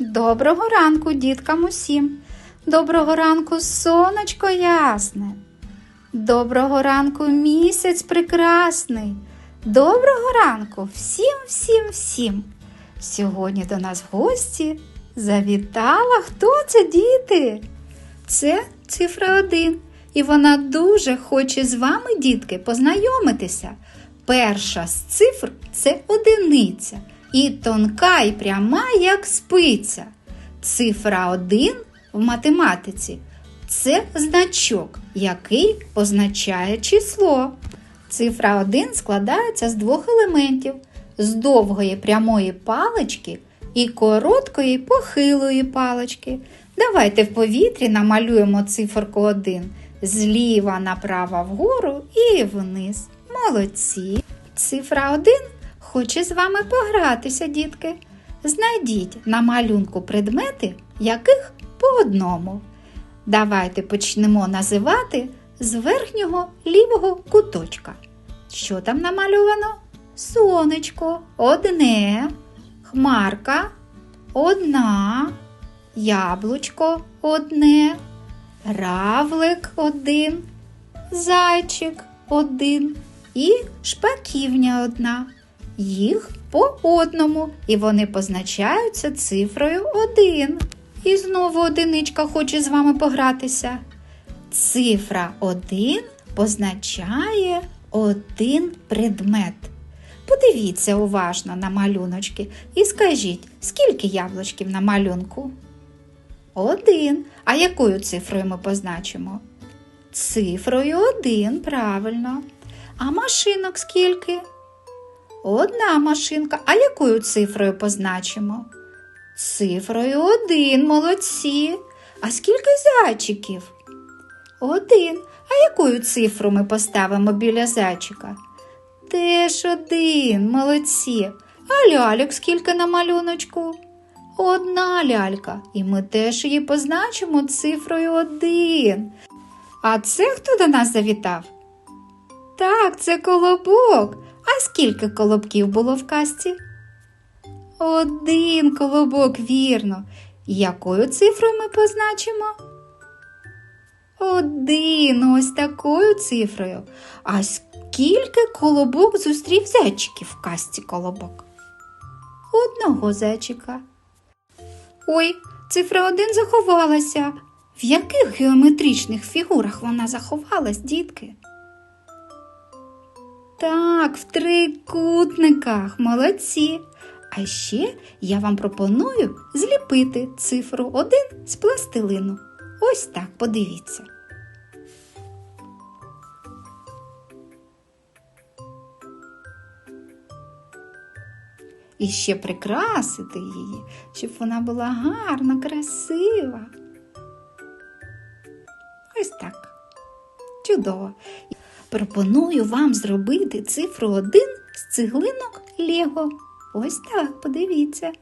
Доброго ранку, діткам усім. Доброго ранку, сонечко ясне. Доброго ранку, місяць прекрасний. Доброго ранку всім, всім, всім. Сьогодні до нас в гості завітала. Хто це, діти? Це цифра один. І вона дуже хоче з вами, дітки, познайомитися. Перша з цифр це одиниця. І тонка і пряма, як спиця. Цифра 1 в математиці це значок, який позначає число. Цифра 1 складається з двох елементів: з довгої прямої палички і короткої похилої палички. Давайте в повітрі намалюємо циферку 1 зліва направо вгору і вниз. Молодці. Цифра 1 хоче з вами погратися, дітки. Знайдіть на малюнку предмети, яких по одному. Давайте почнемо називати з верхнього лівого куточка. Що там намальовано? Сонечко, одне, хмарка, одна, яблучко одне, равлик один, зайчик один і шпаківня одна. Їх по одному, і вони позначаються цифрою 1. І знову одиничка хоче з вами погратися. Цифра 1 позначає один предмет. Подивіться уважно на малюночки і скажіть, скільки яблучків на малюнку? Один. А якою цифрою ми позначимо? Цифрою 1, правильно. А машинок скільки? Одна машинка. А якою цифрою позначимо? Цифрою один, молодці. А скільки зайчиків? Один. А якою цифру ми поставимо біля зайчика? Теж один, молодці. А ляльок скільки на малюночку? Одна лялька. І ми теж її позначимо цифрою один. А це хто до нас завітав? Так, це колобок. А скільки колобків було в казці? Один колобок, вірно. Якою цифрою ми позначимо? Один, ось такою цифрою. А скільки колобок зустрів зайчиків в казці колобок? Одного зайчика. Ой, цифра один заховалася. В яких геометричних фігурах вона заховалась, дітки? Так, в трикутниках, молодці. А ще я вам пропоную зліпити цифру 1 з пластилину. Ось так, подивіться. І ще прикрасити її, щоб вона була гарна, красива. Ось так. Чудово. Пропоную вам зробити цифру 1 з цеглинок Лего. Ось так, подивіться.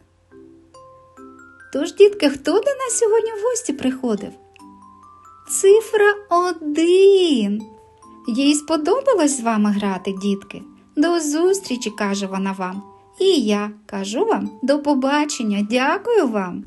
Тож, дітки, хто до нас сьогодні в гості приходив? Цифра 1. Їй сподобалось з вами грати, дітки. До зустрічі, каже вона вам. І я кажу вам до побачення. Дякую вам.